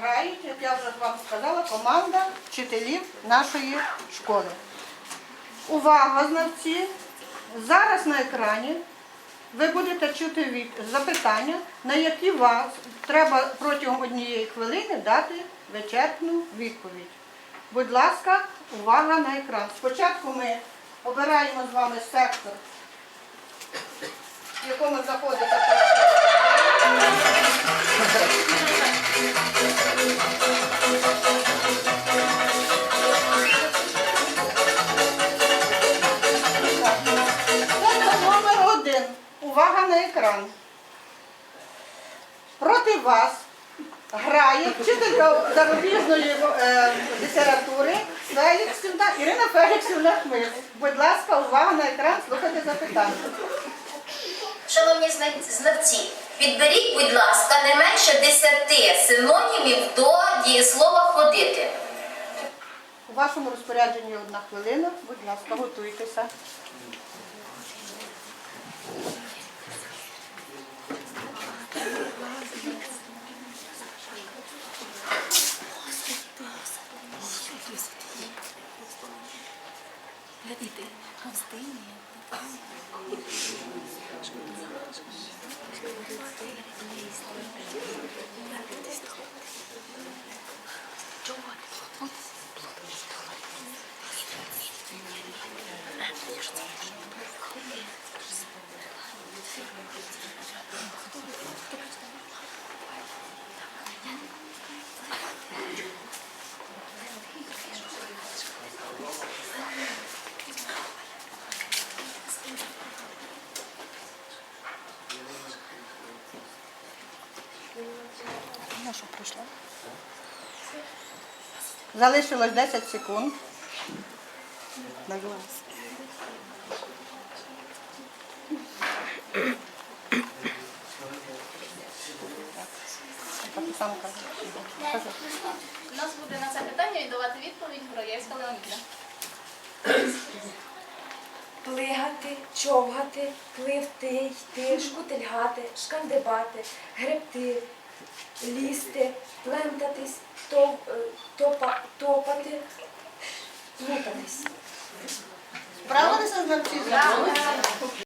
грають, як я вже вам сказала, команда вчителів нашої школи. Увага, знавці! Зараз на екрані ви будете чути від запитання, на які вас треба протягом однієї хвилини дати вичерпну відповідь. Будь ласка, увага на екран. Спочатку ми обираємо з вами сектор, в якому знаходиться Увага на екран. Проти вас грає вчителька зарубіжної е, літератури Феліксівна, Ірина Феліксівна Хмиз. Будь ласка, увага на екран, слухайте запитання. Шановні знавці, підберіть, будь ласка, не менше 10 синонімів до дієслова ходити. У вашому розпорядженні одна хвилина. Будь ласка, готуйтеся. і ти. Гостині. Чого? Залишилось 10 секунд. На глаз. У нас буде на це питання віддавати відповідь Гроєвська Леоніда. Плигати, човгати, пливти, йти, шкутильгати, шкандибати, гребти, лізти, плентатись, тов, е, топа, топати, плутатись. Справилися з ним всі?